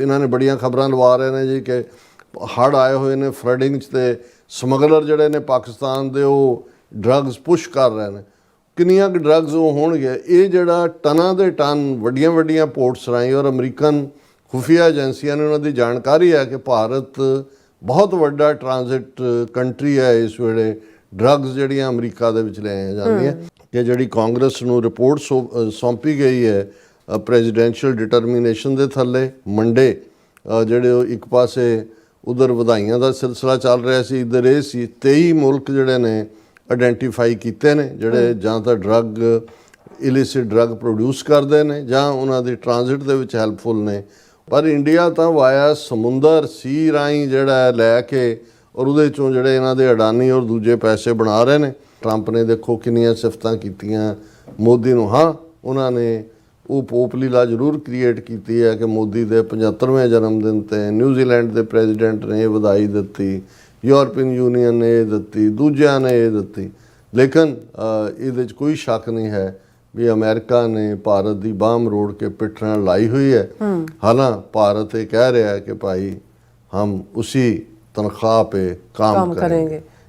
ਇਹਨਾਂ ਨੇ ਬੜੀਆਂ ਖਬਰਾਂ ਲਵਾ ਰਹੇ ਨੇ ਜੀ ਕਿ ਹੜ ਆਏ ਹੋਏ ਨੇ ਫਲੱਡਿੰਗ 'ਚ ਤੇ ਸਮਗਲਰ ਜਿਹੜੇ ਨੇ ਪਾਕਿਸਤਾਨ ਦੇ ਉਹ ਡਰੱਗਸ ਪੁਸ਼ ਕਰ ਰਹੇ ਨੇ। ਕਿੰਨੀਆਂ ਕਿ ਡਰੱਗਸ ਉਹ ਹੋਣਗੇ? ਇਹ ਜਿਹੜਾ ਟਨਾਂ ਦੇ ਟਨ ਵੱਡੀਆਂ ਵੱਡੀਆਂ ਪੋਰਟਸ ਰਾਹੀਂ ਔਰ ਅਮਰੀਕਨ ਖੁਫੀਆ ਏਜੰਸੀਆਂ ਨੇ ਉਹਨਾਂ ਦੀ ਜਾਣਕਾਰੀ ਹੈ ਕਿ ਭਾਰਤ ਬਹੁਤ ਵੱਡਾ ਟ੍ਰਾਂਜ਼ਿਟ ਕੰਟਰੀ ਹੈ ਇਸ ਵੇਲੇ ਡਰੱਗਸ ਜਿਹੜੀਆਂ ਅਮਰੀਕਾ ਦੇ ਵਿੱਚ ਲੈ ਜਾਂਦੀਆਂ। ਕਿ ਜਿਹੜੀ ਕਾਂਗਰਸ ਨੂੰ ਰਿਪੋਰਟ ਸੌਂਪੀ ਗਈ ਹੈ ਪ੍ਰੈਜ਼ੀਡੈਂਸ਼ੀਅਲ ਡਿਟਰਮੀਨੇਸ਼ਨ ਦੇ ਥੱਲੇ ਮੰਡੇ ਜਿਹੜੇ ਉਹ ਇੱਕ ਪਾਸੇ ਉਧਰ ਵਧਾਈਆਂ ਦਾ ਸਿਲਸਿਲਾ ਚੱਲ ਰਿਹਾ ਸੀ ਇਧਰ ਇਹ ਸੀ 23 ਮੁਲਕ ਜਿਹੜੇ ਨੇ ਆਇਡੈਂਟੀਫਾਈ ਕੀਤੇ ਨੇ ਜਿਹੜੇ ਜਾਂ ਤਾਂ ਡਰੱਗ ਇਲਿਸਿਟ ਡਰੱਗ ਪ੍ਰੋਡਿਊਸ ਕਰਦੇ ਨੇ ਜਾਂ ਉਹਨਾਂ ਦੀ ਟ੍ਰਾਂਜ਼ਿਟ ਦੇ ਵਿੱਚ ਹੈਲਪਫੁਲ ਨੇ। ਪਰ ਇੰਡੀਆ ਤਾਂ ਵਾਇਆ ਸਮੁੰਦਰ ਸੀ ਰਾਹੀਂ ਜਿਹੜਾ ਲੈ ਕੇ ਔਰ ਉਹਦੇ ਚੋਂ ਜਿਹੜੇ ਇਹਨਾਂ ਦੇ ਅਡਾਨੀ ਔਰ ਦੂਜੇ ਪੈਸੇ ਬਣਾ ਰਹੇ ਨੇ। ਟਰੰਪ ਨੇ ਦੇਖੋ ਕਿੰਨੀਆਂ ਸਿਫਤਾਂ ਕੀਤੀਆਂ ਮੋਦੀ ਨੂੰ। ਹਾਂ ਉਹਨਾਂ ਨੇ ਉਹ ਪੋਪਲੀ ਲਾ ਜ਼ਰੂਰ ਕ੍ਰੀਏਟ ਕੀਤੀ ਹੈ ਕਿ ਮੋਦੀ ਦੇ 75ਵੇਂ ਜਨਮ ਦਿਨ ਤੇ ਨਿਊਜ਼ੀਲੈਂਡ ਦੇ ਪ੍ਰੈਜ਼ੀਡੈਂਟ ਨੇ ਵਧਾਈ ਦਿੱਤੀ ਯੂਰਪੀਅਨ ਯੂਨੀਅਨ ਨੇ ਇਹ ਦਿੱਤੀ ਦੂਜਿਆਂ ਨੇ ਇਹ ਦਿੱਤੀ। ਲੇਕਿਨ ਇਹਦੇ ਵਿੱਚ ਕੋਈ ਸ਼ੱਕ ਨਹੀਂ ਹੈ ਵੀ ਅਮਰੀਕਾ ਨੇ ਭਾਰਤ ਦੀ ਬਾਹਮ ਰੋੜ ਕੇ ਪਿੱਠ ਲਾਈ ਹੋਈ ਹੈ। ਹਾਲਾਂ ਭਾਰਤ ਇਹ ਕਹਿ ਰਿਹਾ ਹੈ ਕਿ ਭਾਈ ਹਮ ਉਸੇ ਤਨਖਾਹ 'ਤੇ ਕੰਮ ਕਰਾਂਗੇ।